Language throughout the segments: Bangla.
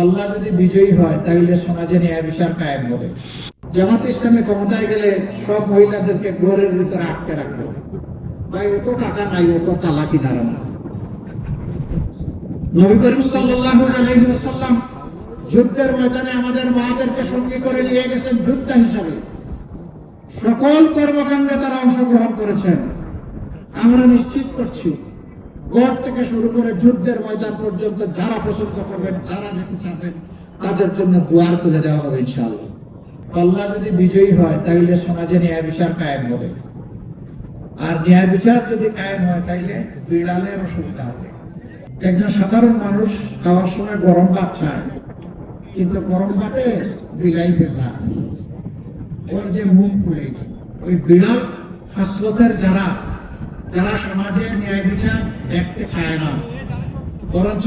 আল্লাহ যদি বিজয়ী হয়, তাহলে সমাজে ন্যায় বিচার কায়েম হবে। জামাত ইসলামে ক্ষমতায় গেলে সব মহিলাদেরকে ঘরের ভিতরে আটকে রাখবে। ভাই, অত টাকা নাই, অত তালা কিনারা না নবী করিম যুদ্ধের ময়দানে আমাদের মাদেরকে সঙ্গী করে নিয়ে গেছেন যোদ্ধা হিসাবে। সকল কর্মকাণ্ডে তারা অংশগ্রহণ করেছেন। আমরা নিশ্চিত করছি গড় থেকে শুরু করে যুদ্ধের ময়দান পর্যন্ত যারা পছন্দ করবেন, যারা যেতে চাবেন, তাদের জন্য দুয়ার খুলে দেওয়া হবে ইনশাআল্লাহ। আল্লাহ যদি বিজয়ী হয় তাহলে সমাজে ন্যায় বিচার কায়েম হবে। আর ন্যায় বিচার যদি কায়েম হয়, তাইলে বিড়ালের অসুবিধা হবে। একজন সাধারণ মানুষ খাওয়ার সময় গরম ভাত চায় কিন্তু গরম ভাতে বিলাই ভেজা। ওই যে মুখ ফুলে ওই বিড়াল হাসলতের যারা যারা সমাজে ন্যায় বিচার দেখতে চায় না, বরঞ্চ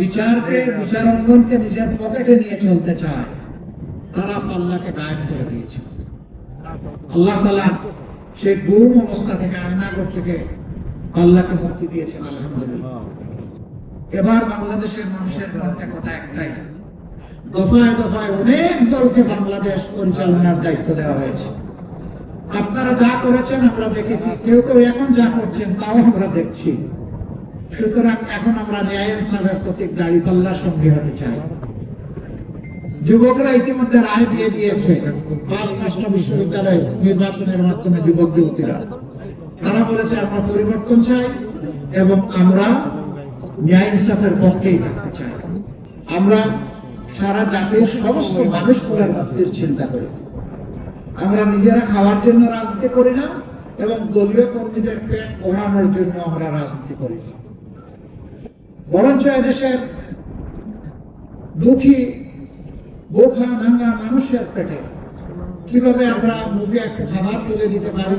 বিচারকে, বিচার অঙ্গনকে নিজের পকেটে নিয়ে চলতে চায়, তারা পাল্লাকে গায়েব করে দিয়েছে। আল্লাহ তালা সেই গুম অবস্থা থেকে আয়নাগর থেকে আল্লাহকে মুক্তি দিয়েছেন, আলহামদুলিল্লাহ। এবার বাংলাদেশের মানুষের মনটা কথা একটাই, দফায় দফায় অনেক দলকে বাংলাদেশ পরিচালনার দায়িত্ব দেওয়া হয়েছে। আপনারা যা করেছেন আমরা দেখেছি। কেউ কেউ এখন যা করছেন তাও আমরা দেখছি। সুতরাং এখন আমরা ন্যায় ইসলামের প্রতীক দাঁড়িয়ে পাল্লার সঙ্গী হতে চাই। যুবকরা ইতিমধ্যে রায় দিয়ে দিয়েছে পাঁচ পাঁচটা বিশ্ববিদ্যালয় নির্বাচনের মাধ্যমে যুবক যুবতীরা। তারা বলেছে, আমরা পরিবর্তন চাই এবং আমরা ন্যায় ইনসাফের পক্ষেই থাকতে চাই। আমরা সারা জাতির সমস্ত মানুষগুলোর মুক্তির চিন্তা করি। আমরা নিজেরা খাওয়ার জন্য রাজনীতি করি না এবং দলীয় কর্মীদের পেট ভরানোর জন্য আমরা রাজনীতি করি না। বরঞ্চ এদেশের দুঃখী বোখা নাঙ্গা মানুষের পেটে কীভাবে আমরা মুখে একটু খাবার তুলে দিতে পারি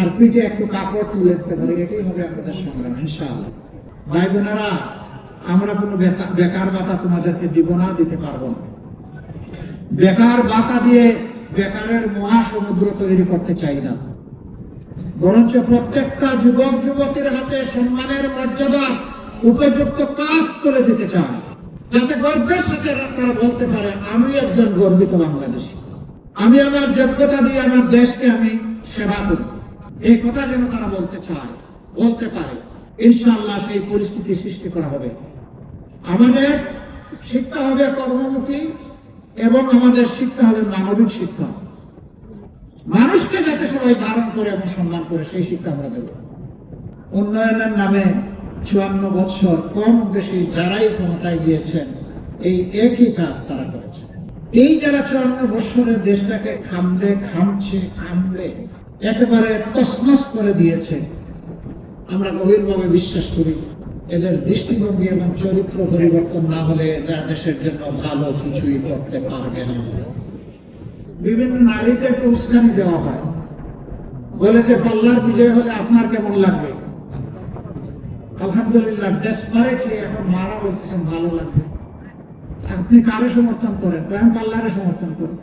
আর পিঠে একটু কাপড় তুলে দিতে পারি, এটাই হবে আমাদের সংগ্রাম, ইনশাআল্লাহ ভাই বোনেরা আমরা কোনো বেকা- বেকার ভাতা তোমাদেরকে দিব না, দিতে পারব না বেকার ভাতা দিয়ে বেকারের মহাসমুদ্র তৈরি করতে চাই না। বরঞ্চ প্রত্যেকটা যুবক, যুবতীর হাতে সম্মানের মর্যাদা উপযুক্ত কাজ করে দিতে চায় যাতে গর্বের সাথে তারা বলতে পারে, আমি একজন গর্বিত বাংলাদেশী। আমি আমার যোগ্যতা দিয়ে আমার দেশকে আমি সেবা করি। এই কথা যেন তারা বলতে চায়, বলতে পারে। ইনশাআল্লাহ সেই পরিস্থিতি সৃষ্টি করা হবে। আমাদের শিক্ষা হবে কর্মমুখী এবং আমাদের শিক্ষা হবে মানবিক শিক্ষা। মানুষকে যাতে সবাই ধারণ করে এবং সম্মান করে, সেই শিক্ষা আমরা দেব। উন্নয়নের নামে চুয়ান্ন বৎসর কম বেশি যারাই ক্ষমতায় গিয়েছেন, এই একই কাজ তারা করেছে। এই যারা চুয়ান্ন বৎসরের দেশটাকে খামলে, খামছে, খামলে, একেবারে তসমস করে দিয়েছে, আমরা গভীরভাবে বিশ্বাস করি। এদের দৃষ্টিভঙ্গি এবং চরিত্র পরিবর্তন না হলে এরা দেশের জন্য ভালো কিছুই করতে পারবে না। বিভিন্ন নারীদেরকে উস্কানি দেওয়া হয়। বলে যে পাল্লার বিজয় হলে আপনার কেমন লাগবে? আলহামদুলিল্লাহ ডেসপারেটলি এখন মারা বলতেছেন, ভালো লাগবে। আপনি কারে সমর্থন করেন? আমি পাল্লারে সমর্থন করি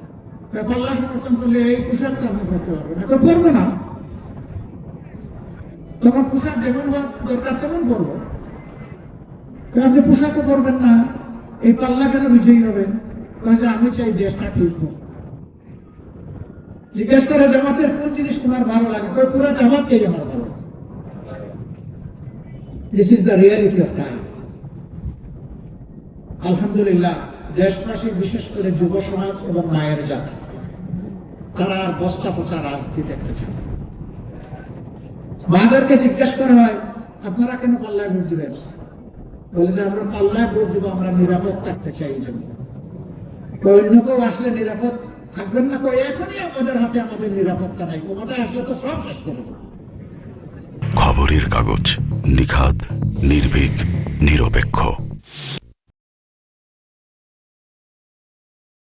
তো পাল্লা সমর্থন করলে এই পোশাক তো আপনি করতে পারবেন না। করব না। তখন পোশাক যেমন দরকার তেমন করব আপনি পোশাকও করবেন না। এই পাল্লা কেন বিজয়ী হবে? কাজে আমি চাই দেশটা ঠিক হোক। জিজ্ঞেস করে, জামাতের কোন জিনিস তোমার ভালো লাগে? তো পুরো জামাতকেই আমার ভালো this is the reality of time আলহামদুলিল্লাহ, দেশবাসী বিশেষ করে যুব সমাজ এবং মায়ের জাতি, তারা আর বস্তা পচা রাজনীতি দেখতে চান। মাদেরকে জিজ্ঞেস করা হয়, আপনারা কেন ভোট দিবেন? বলে যে আমরা পাল্লায় আমরা নিরাপদ থাকতে চাই এই জন্য। অন্য কেউ আসলে নিরাপদ থাকবেন না কই এখনই আমাদের হাতে আমাদের নিরাপত্তা নাই। আসলে তো সব শেষ করে খবরের কাগজ নিখাদ, নির্ভীক, নিরপেক্ষ।